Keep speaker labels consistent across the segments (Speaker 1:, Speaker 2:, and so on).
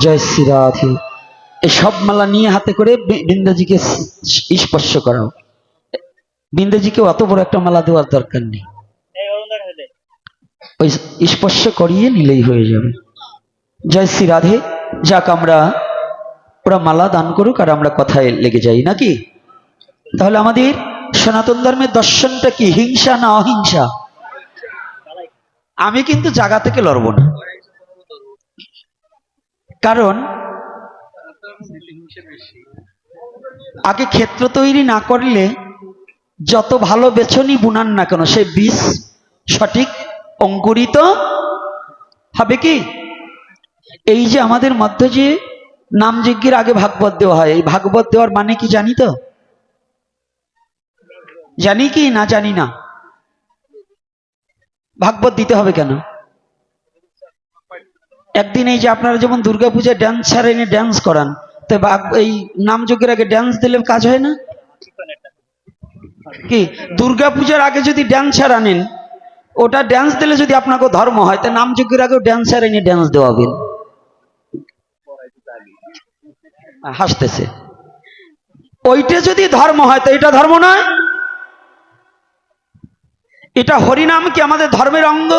Speaker 1: জয় শ্রী রাধে। এই সব মালা নিয়ে হাতে করে বৃন্দাজিকে স্পর্শ করাও। বৃন্দাজিকে অত বড় একটা মালা দেওয়ার দরকার নেই। ওই স্পর্শ করিয়ে নিলেই হয়ে যাবে। জয় শ্রী রাধে। যাক আমরা ওরা মালা দান করুক আর আমরা কথায় লেগে যাই, নাকি? তাহলে আমাদের সনাতন ধর্মের দর্শনটা কি? হিংসা না অহিংসা? আমি কিন্তু জায়গা থেকে লড়ব না। কারণ আগে ক্ষেত্র তৈরি না করলে যত ভালো বেছনি বুনান না কেন, সে বীজ সঠিক অঙ্কুরিত হবে কি? এই যে আমাদের মধ্যে যে নাম যজ্ঞের আগে ভাগবত দেওয়া হয়, এই ভাগবত দেওয়ার মানে কি জানি তো? জানি কি না জানি না? ভাগবত দিতে হবে কেন? একদিন এই যে আপনারা যেমন দুর্গাপূজায় ছাড়া, এনে ড্যান্স করান, তো এই নাম যজ্ঞের আগে ড্যান্স দিলে কাজ হয় না? কি? দুর্গাপূজার আগে যদি ড্যান্সার আনেন ওটা ড্যান্স দিলে যদি আপনাকে ধর্ম হয়, তা নাম যজ্ঞের আগেও ড্যান্সার এনে ড্যান্স দেওয়াবেন। হাসতেছে। ওইটা যদি ধর্ম হয়, তো এটা ধর্ম নয়। এটা হরিনাম কি আমাদের ধর্মের অঙ্গ?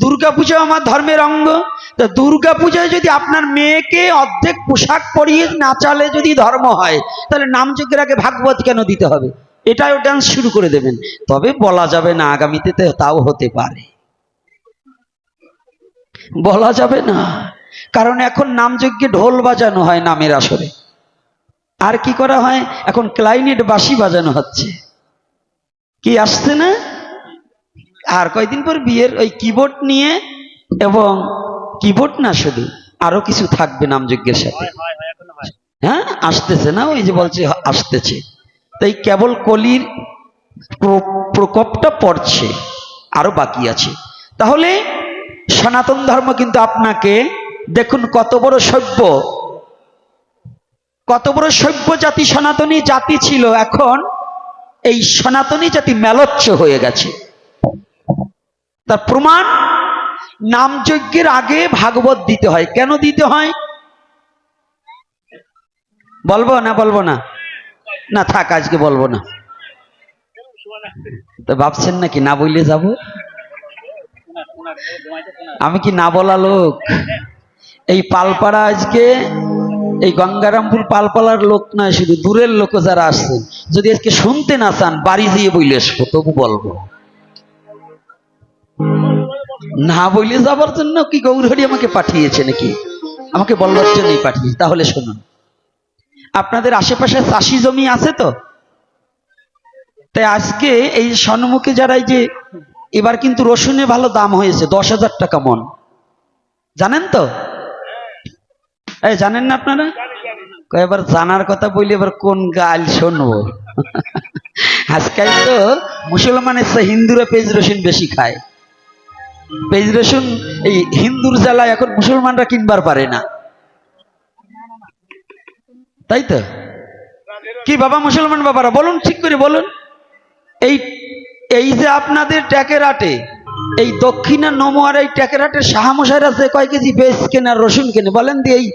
Speaker 1: দুর্গা পূজা আমার ধর্মের অঙ্গ। তো দুর্গা পূজায় যদি আপনার মেয়েকে অর্ধেক পোশাক পরিয়ে নাচালে যদি ধর্ম হয়, তাহলে নামযজ্ঞের আগে ভাগবত কেন দিতে হবে? এটাও ডান্স শুরু করে দেবেন। তবে বলা যাবে না, আগামীতে তাও হতে পারে। বলা যাবে না। কারণ এখন নামযজ্ঞে ঢোল বাজানো হয় নামের আসরে। আর কি করা হয়? এখন ক্লাইনেট বাঁশি বাজানো হচ্ছে। কি আসছে না? আর কয়দিন পর বিয়ের ওই কিবোর্ড নিয়ে এবং কিবোর্ড না শুধু আরও কিছু থাকবে নামযজ্ঞের সাথে হ্যাঁ আসতেছে না? ওই যে বলছে আসতেছে। তাই কেবল কলির প্র- প্রকোপটা পড়ছে আরও বাকি আছে। তাহলে সনাতন ধর্ম কিন্তু আপনাকে দেখুন কত বড় সভ্য। কত বড় সভ্য জাতি সনাতনী জাতি ছিল এখন এই সনাতনী জাতি মেলচ্ছ হয়ে গেছে। তার প্রমাণ নামযজ্ঞের আগে ভাগবত দিতে হয়। কেন দিতে হয়? বলব না বলব না? না, থাক, আজকে বলব না। তো ভাবছেন নাকি না বললে যাব? আমি কি না বলা লোক? এই পালপাড়া আজকে, এই গঙ্গারামপুর পালপালার লোক নয়, শুধু দূরের লোক যারা আসছেন। যদি আজকে শুনতে না চান, বাড়ি দিয়ে বইলে আসব, তবু বলব। না বইলে যাবার জন্য কি গৌরহরি আমাকে পাঠিয়েছে নাকি? আমাকে বলবার জন্যই পাঠিয়েছে। তাহলে শুনুন। আপনাদের আশেপাশে চাষি জমি আছে তো? তাই আজকে এই সন্মুখে যারা যে এবার কিন্তু রসুনে ভালো দাম হয়েছে, দশ হাজার টাকা মন। জানেন তো? এই জানেন না আপনারা? এবার জানার কথা বলি, এবার কোন গাল শুনব? আজকাল তো মুসলমানের হিন্দুরা পেঁয়াজ রসুন বেশি খায়। পেঁয়াজ এই হিন্দুর জ্বালায় এখন মুসলমানরা কিনবার পারে না। তাই তো? কি বাবা মুসলমান বাবারা, বলুন, ঠিক করে বলুন। এই এই যে আপনাদের ট্যাকেরাটে এই দক্ষিণা নমোয়ার এই ট্যাকেরাটের শাহামশাইরা যে কয় কেজি পেঁয়াজ কেনে আর রসুন কেনে, বলেন দিয়ে এই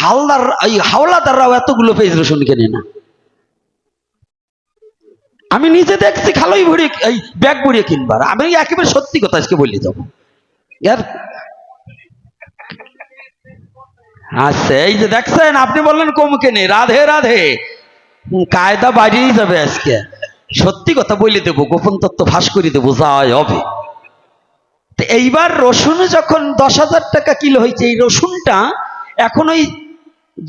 Speaker 1: হালদার, এই হাওলাদাররাও এতগুলো পেঁয়াজ রসুন কেনে না। আমি নিজে দেখছি, খালোই ভরে এই ব্যাগ ভরিয়ে কিনবার। আমি একেবারে সত্যি কথা আজকে বলে যাব ইয়ার। আচ্ছা এই যে দেখছেন, আপনি বললেন কম কেনে রাধে রাধে। কায়দা বাড়িয়েই যাবে আজকে। সত্যি কথা বলে দেবো, গোপন তত্ত্ব ফাঁস করে দেবো, যাই হবে। এইবার রসুন যখন দশ হাজার টাকা কিলো হয়েছে, এই রসুনটা এখন ওই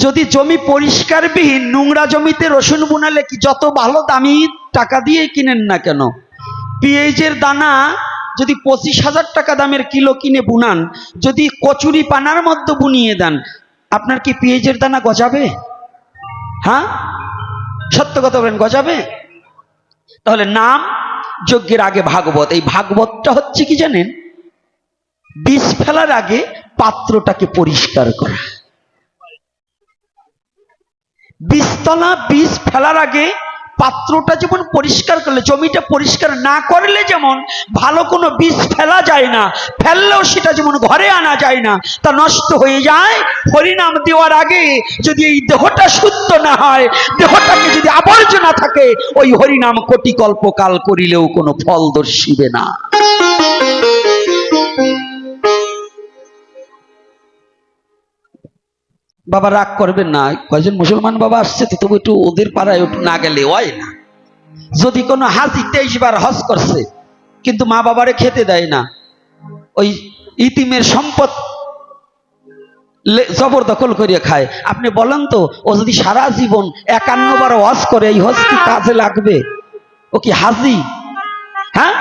Speaker 1: যদি জমি পরিষ্কারবিহীন, নোংরা জমিতে রসুন বুনালে কি যত ভালো দামি টাকা দিয়ে কিনেন না কেন? পেঁয়াজের দানা যদি পঁচিশ হাজার টাকা দামের কিলো কিনে বুনান, যদি কচুরি পানার মধ্যে বুনিয়ে দেন, আপনার কি পেঁয়াজের দানা গজাবে? হ্যাঁ? সত্য কথা বলেন, গজাবে? তাহলে নাম যজ্ঞের আগে ভাগবত। এই ভাগবতটা হচ্ছে কি জানেন? বীজ ফেলার আগে পাত্রটাকে পরিষ্কার করা। বীজতলা বীজ ফেলার আগে পাত্রটা যেমন পরিষ্কার করলে, জমিটা পরিষ্কার না করলে যেমন ভালো কোনো বীজ ফেলা যায় না, ফেললেও সেটা যেমন ঘরে আনা যায় না, তা নষ্ট হয়ে যায়। হরিনাম দেওয়ার আগে যদি এই দেহটা শুদ্ধ না হয়, দেহটাকে যদি আবর্জনা থাকে, ওই হরিনাম কোটি কল্পকাল করিলেও কোনো ফল দর্শিবে না। বাবা রাগ করবেন না। কয়জন মুসলমান বাবা আসছে, তো তবু একটু ওদের পাড়ায় না গেলে হয় না। যদি কোনো হাজি তেইশ বার হজ করছে, কিন্তু মা বাবারে খেতে দেয় না, ওই ইতিমের সম্পদ জবরদখল করিয়ে খায়। আপনি বলেন তো, ও যদি সারা জীবন একান্নবার হজ করে, এই হজ কি কাজে লাগবে? ও কি হাজি? হ্যাঁ?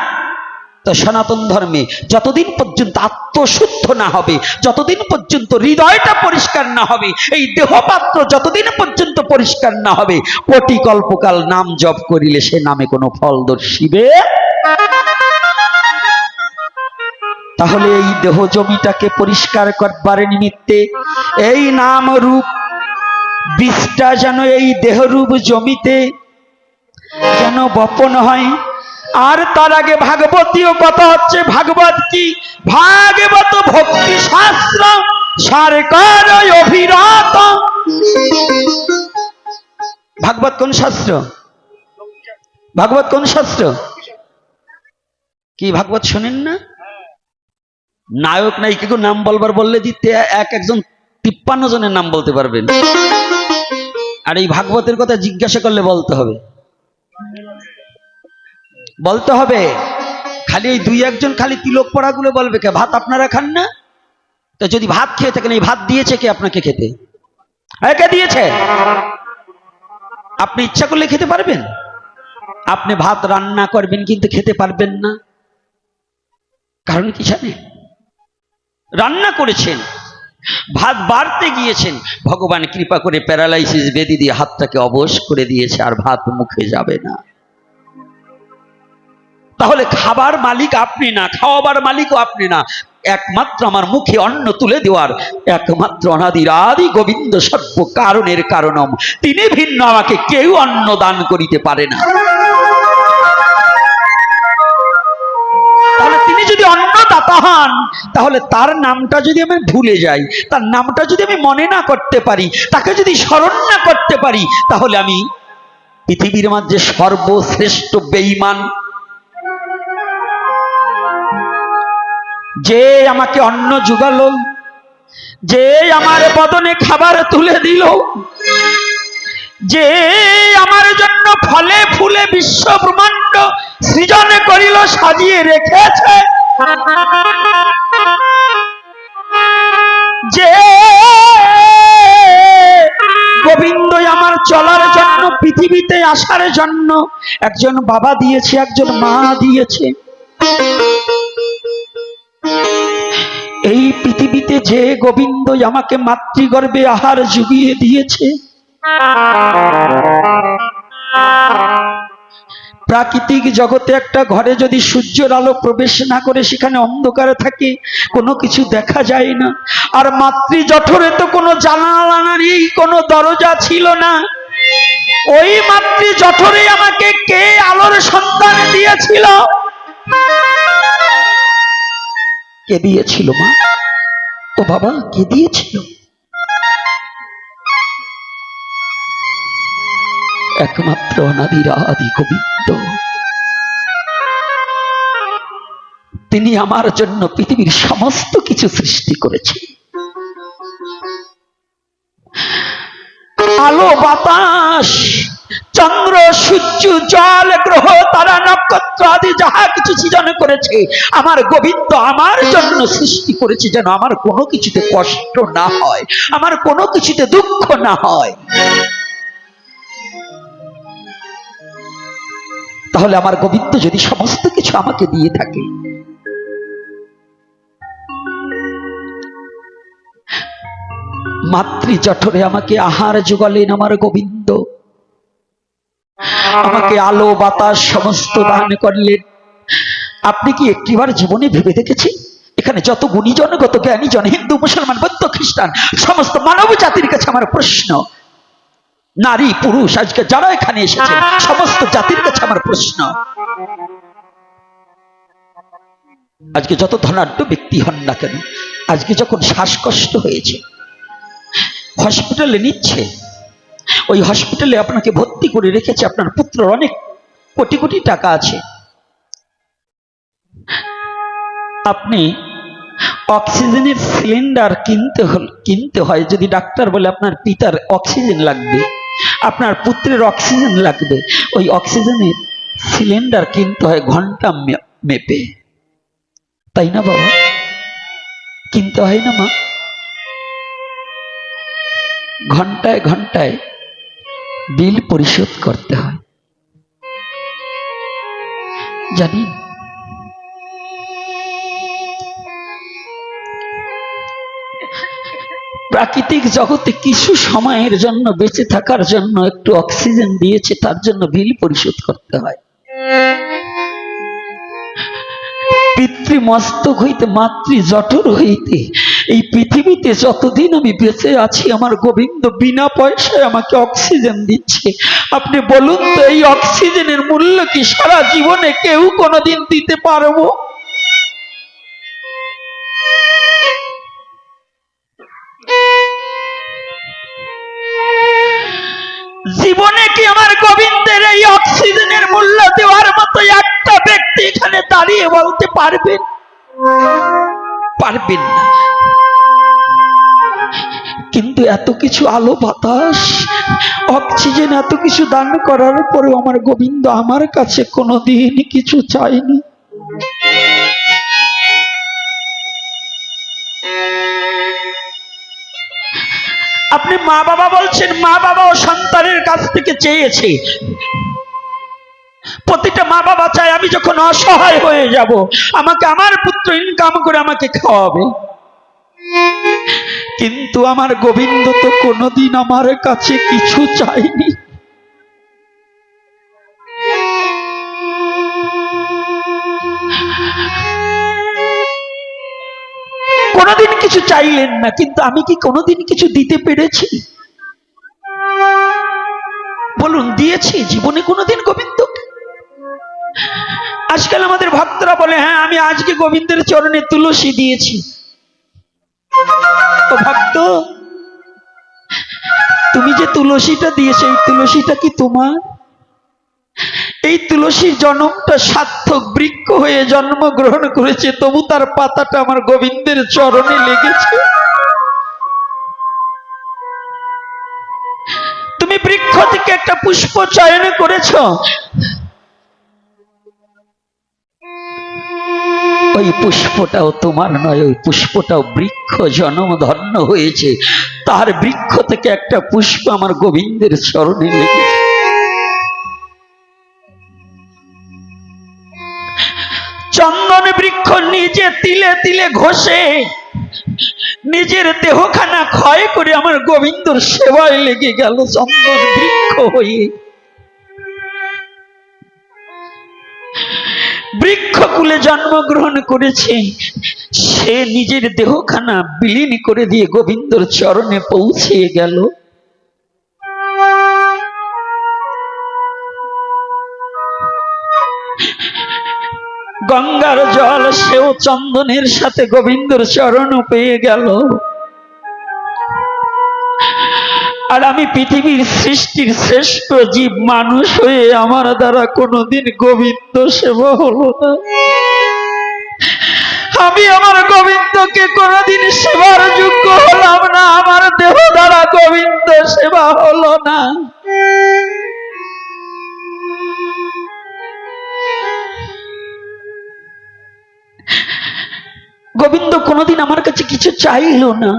Speaker 1: তো সনাতন ধর্মে যতদিন পর্যন্ত আত্মশুদ্ধ না হবে, যতদিন পর্যন্ত হৃদয়টা পরিষ্কার না হবে, এই দেহপাত্র যতদিন পর্যন্ত পরিষ্কার না হবে কোটি কল্পকাল নাম জপ করিলে সে নামে কোনো ফল দর্শিবে তাহলে এই দেহ জমিটাকে পরিষ্কার করবার নিমিত্তে এই নাম রূপ, বিষটা যেন এই দেহরূপ জমিতে যেন বপন হয়। আর তার আগে ভাগবতীয় কথা হচ্ছে, ভাগবত কি? ভাগবত ভক্তি শাস্ত্র, সরকার অভিরাত। ভাগবত কোন শাস্ত্র? ভাগবত কোন শাস্ত্র? কি, ভাগবত শোনেন না? নায়ক, নায়িকা নাম বলবার বললে দিতে এক একজন তিপ্পান্ন জনের নাম বলতে পারবেন। আর এই ভাগবতের কথা জিজ্ঞাসা করলে বলতে হবে। বলতে হবে, খালি এই দুই একজন খালি তিলক পড়াগুলো বলবে কে? ভাত আপনারা খান না? তো যদি ভাত খেয়ে থাকেন, এই ভাত দিয়েছে কে আপনাকে খেতে? কে দিয়েছে? আপনি ইচ্ছা করলে খেতে পারবেন। আপনি ভাত রান্না করবেন কিন্তু খেতে পারবেন না। কারণ কি জানেন রান্না করেছেন, ভাত বাড়তে গিয়েছেন, ভগবান কৃপা করে প্যারালাইসিস বেদি দিয়ে হাতটাকে অবশ করে দিয়েছে আর ভাত মুখে যাবে না। তাহলে খাবার মালিক আপনি না, খাওয়াবার মালিকও আপনি না। একমাত্র আমার মুখে অন্ন তুলে দেওয়ার, একমাত্র অনাদির আদি গোবিন্দ সর্ব কারণের কারণম। তিনি ভিন্ন, আমাকে কেউ অন্ন দান করিতে পারে না। তাহলে তিনি যদি অন্নদাতা হন, তাহলে তার নামটা যদি আমি ভুলে যাই, তার নামটা যদি আমি মনে না করতে পারি, তাকে যদি স্মরণ না করতে পারি, তাহলে আমি পৃথিবীর মধ্যে সর্বশ্রেষ্ঠ বেঈমান। যে আমাকে অন্ন জুগালো যে আমার বদনে খাবার তুলে দিল, যে আমার জন্য ফলে ফুলে বিশ্ব ব্রহ্মাণ্ড সৃজন করিল, সাজিয়ে রেখেছে। যে গোবিন্দ আমার চলার জন্য, পৃথিবীতে আসার জন্য একজন বাবা দিয়েছে, একজন মা দিয়েছে। এই পৃথিবীতে যে গোবিন্দ আমাকে মাতৃগর্ভে আহার জুগিয়ে দিয়েছে, প্রাকৃতিক জগতে একটা ঘরে যদি সূর্যের আলো প্রবেশ না করে সেখানে অন্ধকারে থাকে, কোনো কিছু দেখা যায় না। আর মাতৃ জঠরে তো কোনো জানালা কোনো দরজা ছিল না। ওই মাতৃ জঠরে আমাকে কে আলোর সন্তান দিয়েছিল? কে দিয়েছিল মা। ও বাবা কে দিয়েছিল একমাত্র অনাদির আদি গোবিন্দ। তিনি আমার জন্য পৃথিবীর সমস্ত কিছু সৃষ্টি করেছেন। আলো, বাতাস চন্দ্র, সূর্য, জল, গ্রহ, তারা, নক্ষত্র আদি যাহা কিছু সৃজন করেছে, আমার গোবিন্দ আমার জন্য সৃষ্টি করেছে যেন আমার কোনো কিছুতে কষ্ট না হয়, আমার কোনো কিছুতে দুঃখ না হয়। তাহলে আমার গোবিন্দ যদি সমস্ত কিছু আমাকে দিয়ে থাকে মাতৃ জঠরে আমাকে আহার যোগালেন আমার গোবিন্দ। আমাকে আলো, বাতাস, সমস্ত দান করলেন। আপনি কি একটিবার জীবনে ভেবে দেখেছেন? এখানে যত গুণীজন কত জ্ঞানীজন, হিন্দু, মুসলমান, বৌদ্ধ, খ্রিস্টান, সমস্ত মানব জাতির কাছে আমার প্রশ্ন। নারী, পুরুষ, আজকে যারা এখানে এসেছে, সমস্ত জাতির কাছে আমার প্রশ্ন। আজকে যত ধনাঢ্য ব্যক্তি হন না কেন, আজকে যখন শ্বাসকষ্ট হয়েছে, হসপিটালে নিচ্ছে ওই হসপিটালে আপনাকে ভর্তি করে রেখেছে আপনার পুত্র অনেক কোটি কোটি টাকা আছে। আপনি অক্সিজেনের সিলিন্ডার কিনতে হল কিনতে হয়, যদি ডাক্তার বলে আপনার পিতার অক্সিজেন লাগবে, আপনার পুত্রের অক্সিজেন লাগবে, ওই অক্সিজেনের সিলিন্ডার কিনতে হয় ঘণ্টা মেপে। তাই না বাবা? কিনতে হয় না মা? ঘন্টায় ঘন্টায় বিল পরিশোধ করতে হয়। জানেন প্রাকৃতিক জগতে কিছু সময়ের জন্য বেঁচে থাকার জন্য একটু অক্সিজেন দিয়েছে, তার জন্য বিল পরিশোধ করতে হয়। পিতৃ মস্তক হইতে, মাতৃ জঠর হইতে এই পৃথিবীতে যতদিন আমি বেঁচে আছি, আমার গোবিন্দ বিনা পয়সায় আমাকে অক্সিজেন দিচ্ছে। আপনি বলুন তো, এই অক্সিজেনের মূল্য কি সারা জীবনে কেউ কোনোদিন দিতে পারব? জীবনে কি আমার গোবিন্দের এই অক্সিজেনের মূল্য দেওয়ার মতো একটা ব্যক্তি এখানে দাঁড়িয়ে বলতে পারবেন? পারবেন না। কিন্তু এত কিছু আলো বাতাস, অক্সিজেন এত কিছু দান করার পরেও আমার গোবিন্দ আমার কাছে কোনোদিন কিছু চাইনি আপনি মা বাবা বলছেন, মা বাবা ও সন্তানের কাছ থেকে চেয়েছে। প্রতিটা মা বাবা চায় আমি যখন অসহায় হয়ে যাব, আমাকে আমার পুত্র ইনকাম করে আমাকে খাওয়াবে। কিন্তু আমার গোবিন্দ তো কোনোদিন আমার কাছে কিছু চাইনি কোনোদিন কিছু চাইলেন না, কিন্তু আমি কি কোনোদিন কিছু দিতে পেরেছি? বলুন, দিয়েছি জীবনে কোনোদিন গোবিন্দকে? আজকাল আমাদের ভক্তরা বলে হ্যাঁ আমি আজকে গোবিন্দের চরণে তুলসী দিয়েছি। ভক্ত তুমি যে তুলসীটা দিয়েছ, এই তুলসীটা কি তোমার? এই তুলসীর জন্মটা সার্থক বৃক্ষ হয়ে জন্মগ্রহণ করেছে, তবু তার পাতাটা আমার গোবিন্দের চরণে লেগেছে। তুমি বৃক্ষ থেকে একটা পুষ্প চয়ন করেছ ওই পুষ্পটাও তোমার নয়, ওই পুষ্পটাও বৃক্ষ জন্ম ধন্য হয়েছে। তার বৃক্ষ থেকে একটা পুষ্প আমার গোবিন্দের চরণে লেগেছে চন্দন বৃক্ষ নিজে তিলে তিলে ঘষে, নিজের দেহখানা ক্ষয় করে আমার গোবিন্দর সেবায় লেগে গেল চন্দন বৃক্ষ হয়ে। বৃক্ষকুলে জন্মগ্রহণ করেছে। সে নিজের দেহখানা বিলীন করে দিয়ে গোবিন্দর চরণে পৌঁছে গেল। গঙ্গার জল সেও চন্দনের সাথে গোবিন্দর চরণ পেয়ে গেল। আর আমি পৃথিবীর সৃষ্টির শ্রেষ্ঠ জীব মানুষ হয়ে আমার দ্বারা কোনোদিন গোবিন্দ সেবা হলো না। আমি আমার গোবিন্দকে কোনোদিন সেবার যোগ্য হলাম না, আমার দেহ দ্বারা গোবিন্দ সেবা হলো না। গোবিন্দ কোনোদিন আমার কাছে কিছু চাইলো না।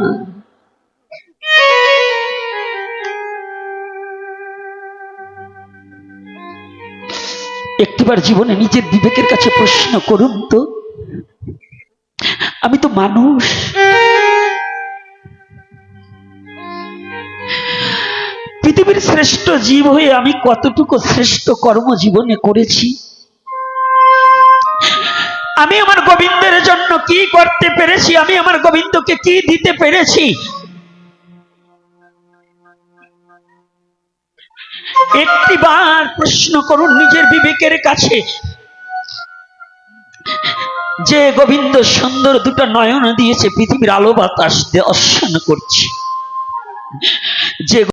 Speaker 1: একটিবার জীবনে নিজের বিবেকের কাছে প্রশ্ন করুন তো। আমি তো মানুষ। পৃথিবীর শ্রেষ্ঠ জীব হয়ে আমি কতটুকু শ্রেষ্ঠ কর্ম জীবনে করেছি? আমি আমার গোবিন্দের জন্য কি করতে পেরেছি? আমি আমার গোবিন্দকে কি দিতে পেরেছি? একটিবার প্রশ্ন করুন নিজের বিবেকের কাছে। যে গোবিন্দ সুন্দর দুটো নয়ন দিয়েছে, পৃথিবীর আলো বাতাস দর্শন করছে। যে